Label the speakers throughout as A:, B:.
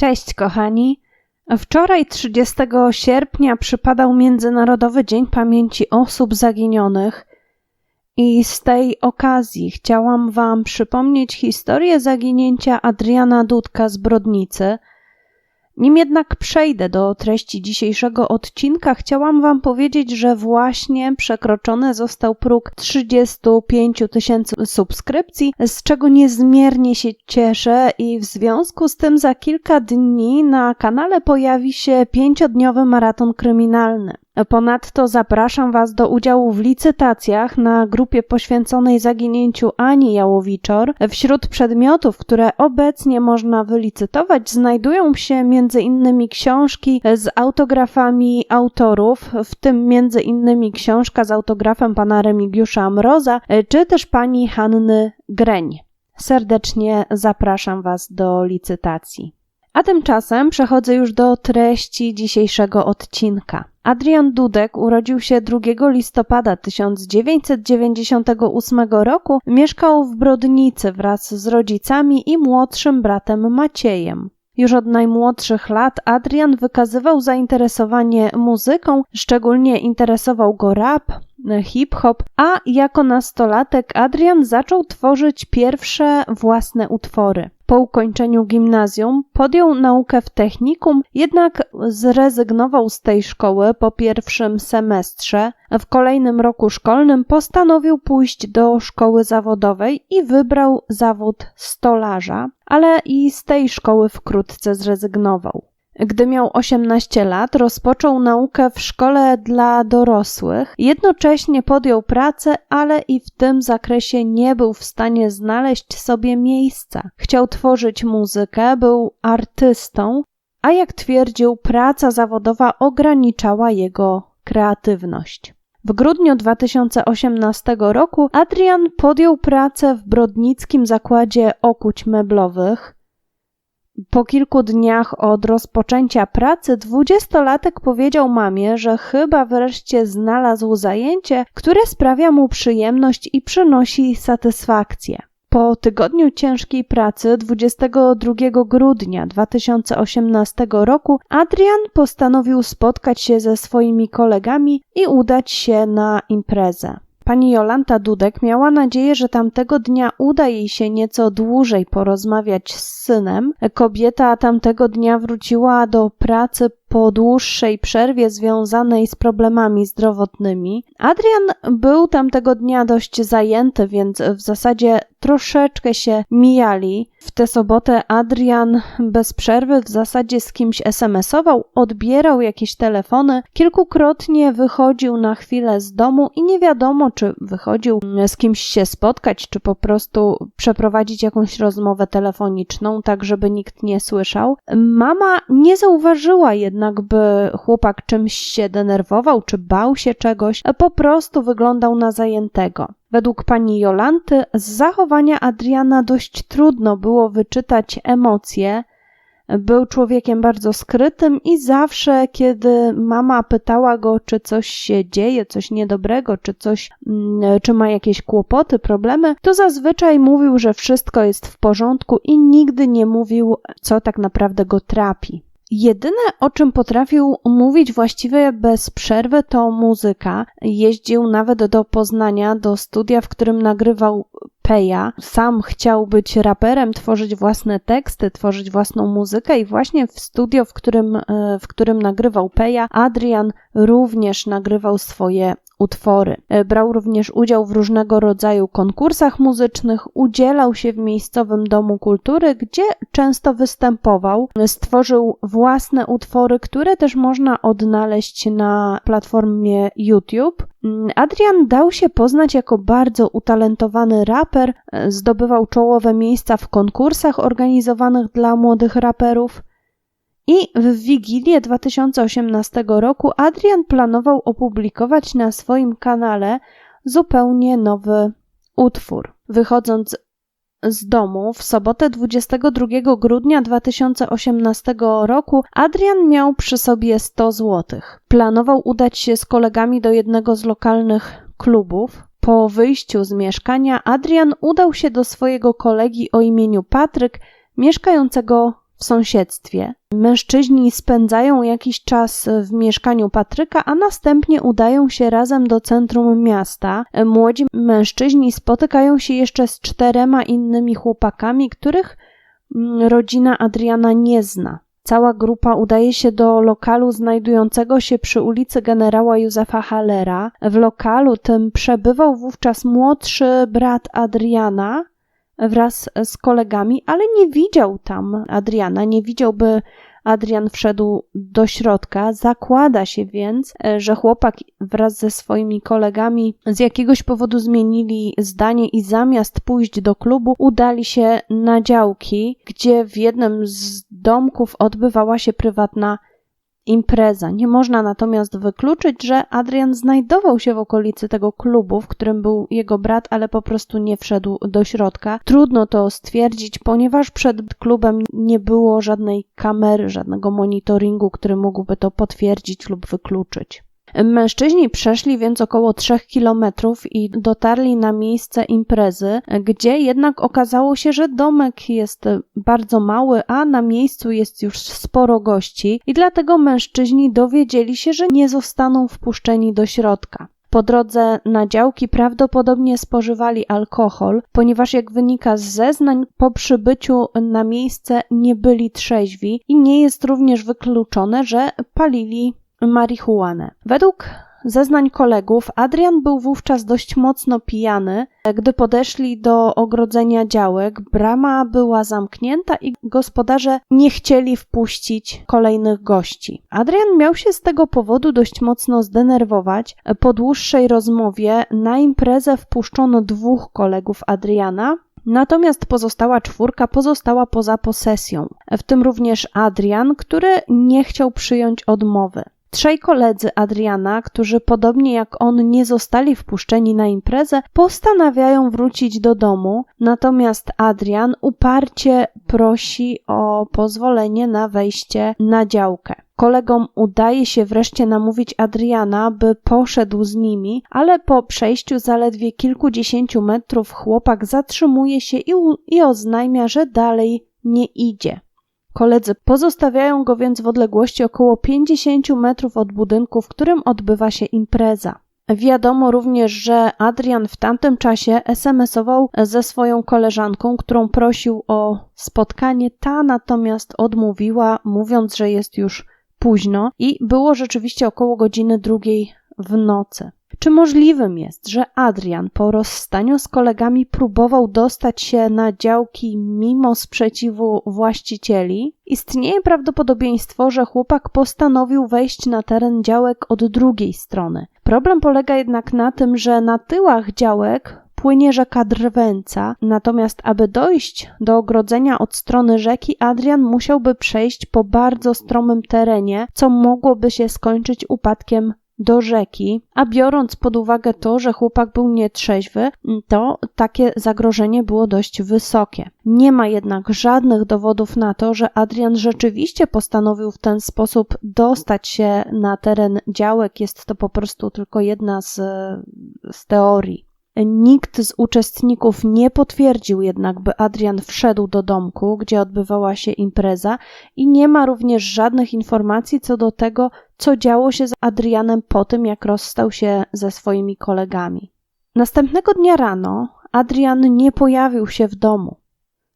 A: Cześć, kochani. Wczoraj, 30 sierpnia, przypadał Międzynarodowy Dzień Pamięci Osób Zaginionych. I z tej okazji chciałam Wam przypomnieć historię zaginięcia Adriana Dudka z Brodnicy – nim jednak przejdę do treści dzisiejszego odcinka, chciałam Wam powiedzieć, że właśnie przekroczony został próg 35 tysięcy subskrypcji, z czego niezmiernie się cieszę i w związku z tym za kilka dni na kanale pojawi się pięciodniowy maraton kryminalny. Ponadto zapraszam Was do udziału w licytacjach na grupie poświęconej zaginięciu Ani Jałowiczor. Wśród przedmiotów, które obecnie można wylicytować, znajdują się m.in. książki z autografami autorów, w tym m.in. książka z autografem pana Remigiusza Mroza, czy też pani Hanny Greń. Serdecznie zapraszam Was do licytacji. A tymczasem przechodzę już do treści dzisiejszego odcinka. Adrian Dudek urodził się 2 listopada 1998 roku, mieszkał w Brodnicy wraz z rodzicami i młodszym bratem Maciejem. Już od najmłodszych lat Adrian wykazywał zainteresowanie muzyką, szczególnie interesował go rap, hip-hop, a jako nastolatek Adrian zaczął tworzyć pierwsze własne utwory. Po ukończeniu gimnazjum podjął naukę w technikum, jednak zrezygnował z tej szkoły po pierwszym semestrze. W kolejnym roku szkolnym postanowił pójść do szkoły zawodowej i wybrał zawód stolarza, ale i z tej szkoły wkrótce zrezygnował. Gdy miał 18 lat, rozpoczął naukę w szkole dla dorosłych. Jednocześnie podjął pracę, ale i w tym zakresie nie był w stanie znaleźć sobie miejsca. Chciał tworzyć muzykę, był artystą, a jak twierdził, praca zawodowa ograniczała jego kreatywność. W grudniu 2018 roku Adrian podjął pracę w brodnickim zakładzie okuć meblowych. Po kilku dniach od rozpoczęcia pracy dwudziestolatek powiedział mamie, że chyba wreszcie znalazł zajęcie, które sprawia mu przyjemność i przynosi satysfakcję. Po tygodniu ciężkiej pracy 22 grudnia 2018 roku Adrian postanowił spotkać się ze swoimi kolegami i udać się na imprezę. Pani Jolanta Dudek miała nadzieję, że tamtego dnia uda jej się nieco dłużej porozmawiać z synem. Kobieta tamtego dnia wróciła do pracy po dłuższej przerwie związanej z problemami zdrowotnymi. Adrian był tamtego dnia dość zajęty, więc w zasadzie troszeczkę się mijali. W tę sobotę Adrian bez przerwy w zasadzie z kimś SMS-ował, odbierał jakieś telefony, kilkukrotnie wychodził na chwilę z domu i nie wiadomo, czy wychodził z kimś się spotkać, czy po prostu przeprowadzić jakąś rozmowę telefoniczną, tak żeby nikt nie słyszał. Mama nie zauważyła jednak, jednak by chłopak czymś się denerwował czy bał się czegoś, po prostu wyglądał na zajętego. Według pani Jolanty z zachowania Adriana dość trudno było wyczytać emocje. Był człowiekiem bardzo skrytym i zawsze, kiedy mama pytała go, czy coś się dzieje, coś niedobrego, czy coś, mm, czy ma jakieś kłopoty, problemy, to zazwyczaj mówił, że wszystko jest w porządku i nigdy nie mówił, co tak naprawdę go trapi. Jedyne, o czym potrafił mówić właściwie bez przerwy, to muzyka. Jeździł nawet do Poznania, do studia, w którym nagrywał Peja. Sam chciał być raperem, tworzyć własne teksty, tworzyć własną muzykę i właśnie w studio, w którym, e, w którym nagrywał Peja, Adrian również nagrywał swoje utwory. E, brał również udział w różnego rodzaju konkursach muzycznych, udzielał się w miejscowym domu kultury, gdzie często występował. Stworzył własne utwory, które też można odnaleźć na platformie YouTube. Mm, Adrian dał się poznać jako bardzo utalentowany raper, e, zdobywał czołowe miejsca w konkursach organizowanych dla młodych raperów. I w Wigilię 2018 roku Adrian planował opublikować na swoim kanale zupełnie nowy utwór. Wychodząc z domu w sobotę 22 grudnia 2018 roku Adrian miał przy sobie 100 zł. Planował udać się z kolegami do jednego z lokalnych klubów. Po wyjściu z mieszkania Adrian udał się do swojego kolegi o imieniu Patryk, mieszkającego w sąsiedztwie. Mężczyźni spędzają jakiś czas w mieszkaniu Patryka, a następnie udają się razem do centrum miasta. Młodzi mężczyźni spotykają się jeszcze z czterema innymi chłopakami, których mm, rodzina Adriana nie zna. Cała grupa udaje się do lokalu znajdującego się przy ulicy generała Józefa Hallera. W lokalu tym przebywał wówczas młodszy brat Adriana, wraz z kolegami, ale nie widział tam Adriana, nie widziałby Adrian wszedł do środka. Zakłada się więc, e, że chłopak wraz ze swoimi kolegami z jakiegoś powodu zmienili zdanie i zamiast pójść do klubu, udali się na działki, gdzie w jednym z domków odbywała się prywatna impreza. Nie można natomiast wykluczyć, że Adrian znajdował się w okolicy tego klubu, w którym był jego brat, ale po prostu nie wszedł do środka. Trudno to stwierdzić, ponieważ przed klubem nie było żadnej kamery, żadnego monitoringu, który mógłby to potwierdzić lub wykluczyć. Mężczyźni przeszli więc około 3 kilometrów i dotarli na miejsce imprezy, gdzie jednak okazało się, że domek jest bardzo mały, a na miejscu jest już sporo gości i dlatego mężczyźni dowiedzieli się, że nie zostaną wpuszczeni do środka. Po drodze na działki prawdopodobnie spożywali alkohol, ponieważ jak wynika z zeznań, po przybyciu na miejsce nie byli trzeźwi i nie jest również wykluczone, że palili marihuanę. Według zeznań kolegów, Adrian był wówczas dość mocno pijany. Gdy podeszli do ogrodzenia działek, brama była zamknięta i gospodarze nie chcieli wpuścić kolejnych gości. Adrian miał się z tego powodu dość mocno zdenerwować. Po dłuższej rozmowie na imprezę wpuszczono dwóch kolegów Adriana, Natomiast pozostała czwórka pozostała poza posesją, w tym również Adrian, który nie chciał przyjąć odmowy. Trzej koledzy Adriana, którzy podobnie jak on nie zostali wpuszczeni na imprezę, postanawiają wrócić do domu, natomiast Adrian uparcie prosi o pozwolenie na wejście na działkę. Kolegom udaje się wreszcie namówić Adriana, by poszedł z nimi, ale po przejściu zaledwie kilkudziesięciu metrów chłopak zatrzymuje się i, i oznajmia, że dalej nie idzie. Koledzy pozostawiają go więc w odległości około 50 metrów od budynku, w którym odbywa się impreza. Wiadomo również, że Adrian w tamtym czasie SMS-ował ze swoją koleżanką, którą prosił o spotkanie. Ta natomiast odmówiła, mówiąc, że jest już późno i było rzeczywiście około godziny drugiej w nocy. Czy możliwym jest, że Adrian po rozstaniu z kolegami próbował dostać się na działki mimo sprzeciwu właścicieli? Istnieje prawdopodobieństwo, że chłopak postanowił wejść na teren działek od drugiej strony. Problem polega jednak na tym, że na tyłach działek płynie rzeka Drwęca, natomiast aby dojść do ogrodzenia od strony rzeki, Adrian musiałby przejść po bardzo stromym terenie, co mogłoby się skończyć upadkiem do rzeki, a biorąc pod uwagę to, że chłopak był nietrzeźwy, to takie zagrożenie było dość wysokie. Nie ma jednak żadnych dowodów na to, że Adrian rzeczywiście postanowił w ten sposób dostać się na teren działek. Jest to po prostu tylko jedna z, z teorii. Nikt z uczestników nie potwierdził jednak, by Adrian wszedł do domku, gdzie odbywała się impreza, i nie ma również żadnych informacji co do tego, co działo się z Adrianem po tym, jak rozstał się ze swoimi kolegami. Następnego dnia rano Adrian nie pojawił się w domu.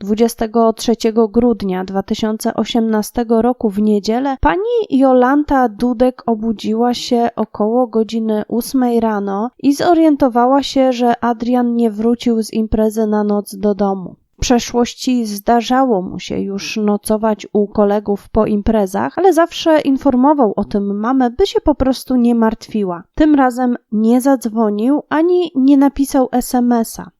A: 23 grudnia 2018 roku w niedzielę pani Jolanta Dudek obudziła się około godziny 8 rano i zorientowała się, że Adrian nie wrócił z imprezy na noc do domu przeszłości zdarzało mu się już nocować u kolegów po imprezach, ale zawsze informował o tym mamę, by się po prostu nie martwiła. Tym razem nie zadzwonił ani nie napisał SMS-a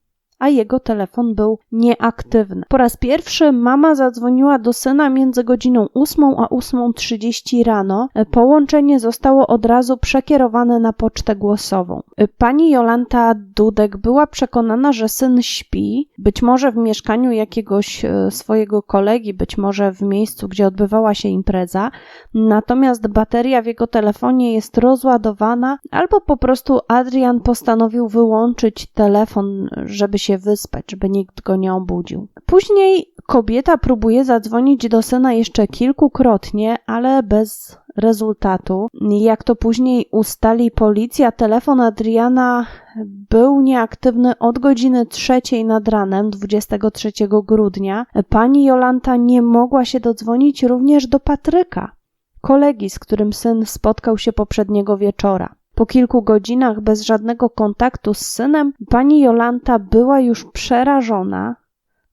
A: a jego telefon był nieaktywny. Po raz pierwszy mama zadzwoniła do syna między godziną 8 a 8.30 rano. Połączenie zostało od razu przekierowane na pocztę głosową. Pani Jolanta Dudek była przekonana, że syn śpi, być może w mieszkaniu jakiegoś e, swojego kolegi, być może w miejscu, gdzie odbywała się impreza, natomiast bateria w jego telefonie jest rozładowana, albo po prostu Adrian postanowił wyłączyć telefon, żeby się wyspać, żeby nikt go nie obudził. Później Kobieta próbuje zadzwonić do syna jeszcze kilkukrotnie, ale bez rezultatu. Jak to później ustali policja, telefon Adriana był nieaktywny od godziny trzeciej nad ranem 23 grudnia. Pani Jolanta nie mogła się dodzwonić również do Patryka, kolegi, z którym syn spotkał się poprzedniego wieczora. Po kilku godzinach bez żadnego kontaktu z synem, pani Jolanta była już przerażona,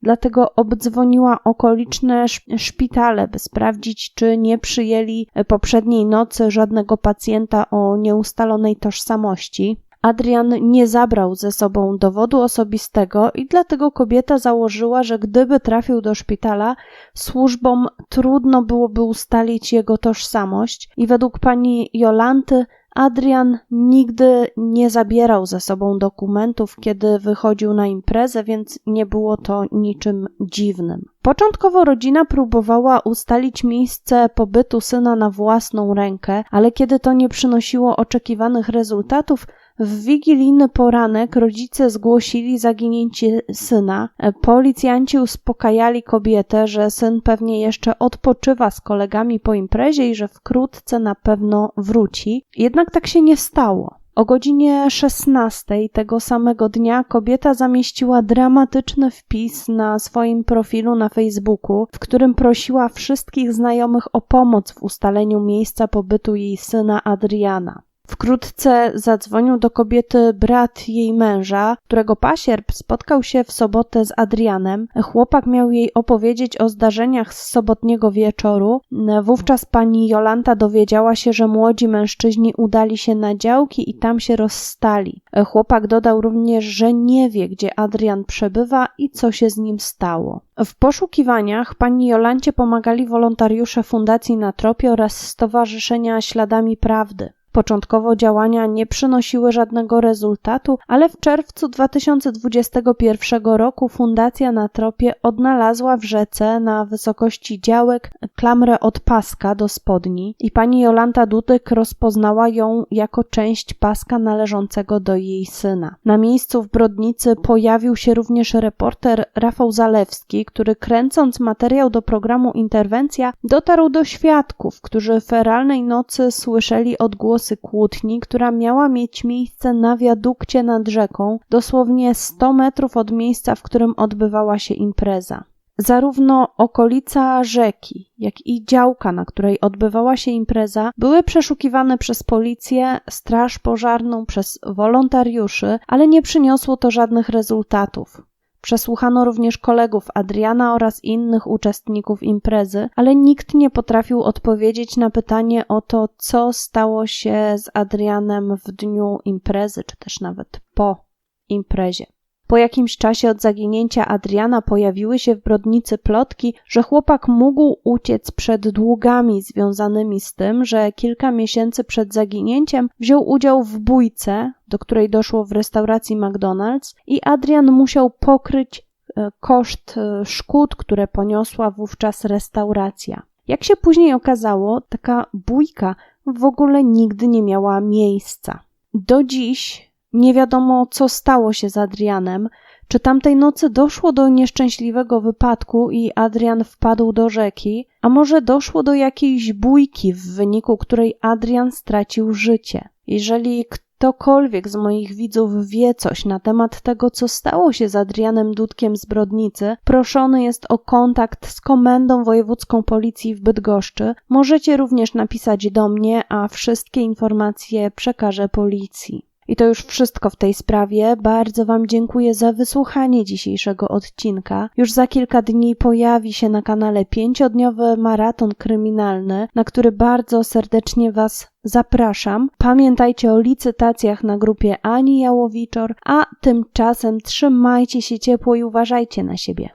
A: dlatego obdzwoniła okoliczne szpitale, by sprawdzić, czy nie przyjęli poprzedniej nocy żadnego pacjenta o nieustalonej tożsamości. Adrian nie zabrał ze sobą dowodu osobistego i dlatego kobieta założyła, że gdyby trafił do szpitala, służbom trudno byłoby ustalić jego tożsamość i według pani Jolanty Adrian nigdy nie zabierał ze sobą dokumentów, kiedy wychodził na imprezę, więc nie było to niczym dziwnym. Początkowo rodzina próbowała ustalić miejsce pobytu syna na własną rękę, ale kiedy to nie przynosiło oczekiwanych rezultatów, w wigilijny poranek rodzice zgłosili zaginięcie syna. Policjanci uspokajali kobietę, że syn pewnie jeszcze odpoczywa z kolegami po imprezie i że wkrótce na pewno wróci. Jednak tak się nie stało. O godzinie 16 tego samego dnia kobieta zamieściła dramatyczny wpis na swoim profilu na Facebooku, w którym prosiła wszystkich znajomych o pomoc w ustaleniu miejsca pobytu jej syna Adriana. Wkrótce zadzwonił do kobiety brat jej męża, którego pasierb spotkał się w sobotę z Adrianem. Chłopak miał jej opowiedzieć o zdarzeniach z sobotniego wieczoru. Wówczas pani Jolanta dowiedziała się, że młodzi mężczyźni udali się na działki i tam się rozstali. Chłopak dodał również, że nie wie, gdzie Adrian przebywa i co się z nim stało. W poszukiwaniach pani Jolancie pomagali wolontariusze Fundacji Na Tropie oraz Stowarzyszenia Śladami Prawdy. Początkowo działania nie przynosiły żadnego rezultatu, ale w czerwcu 2021 roku Fundacja na Tropie odnalazła w rzece na wysokości działek klamrę od paska do spodni i pani Jolanta Dudek rozpoznała ją jako część paska należącego do jej syna. Na miejscu w Brodnicy pojawił się również reporter Rafał Zalewski, który kręcąc materiał do programu Interwencja dotarł do świadków, którzy feralnej nocy słyszeli odgłosy głosy kłótni, która miała mieć miejsce na wiadukcie nad rzeką, dosłownie 100 metrów od miejsca, w którym odbywała się impreza. Zarówno okolica rzeki, jak i działka, na której odbywała się impreza, były przeszukiwane przez policję, straż pożarną, przez wolontariuszy, ale nie przyniosło to żadnych rezultatów. Przesłuchano również kolegów Adriana oraz innych uczestników imprezy, ale nikt nie potrafił odpowiedzieć na pytanie o to, co stało się z Adrianem w dniu imprezy, czy też nawet po imprezie. Po jakimś czasie od zaginięcia Adriana pojawiły się w Brodnicy plotki, że chłopak mógł uciec przed długami związanymi z tym, że kilka miesięcy przed zaginięciem wziął udział w bójce, do której doszło w restauracji McDonald's i Adrian musiał pokryć e, koszt e, szkód, które poniosła wówczas restauracja. Jak się później okazało, taka bójka w ogóle nigdy nie miała miejsca. Do dziś nie wiadomo, co stało się z Adrianem. Czy tamtej nocy doszło do nieszczęśliwego wypadku i Adrian wpadł do rzeki, a może doszło do jakiejś bójki, w wyniku której Adrian stracił życie? Jeżeli ktokolwiek z moich widzów wie coś na temat tego, co stało się z Adrianem Dudkiem z Brodnicy, proszony jest o kontakt z Komendą Wojewódzką Policji w Bydgoszczy. Możecie również napisać do mnie, a wszystkie informacje przekażę policji. I to już wszystko w tej sprawie. Bardzo Wam dziękuję za wysłuchanie dzisiejszego odcinka. Już za kilka dni pojawi się na kanale pięciodniowy maraton kryminalny, na który bardzo serdecznie Was zapraszam. Pamiętajcie o licytacjach na grupie Ani Jałowiczor, a tymczasem trzymajcie się ciepło i uważajcie na siebie.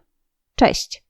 A: Cześć!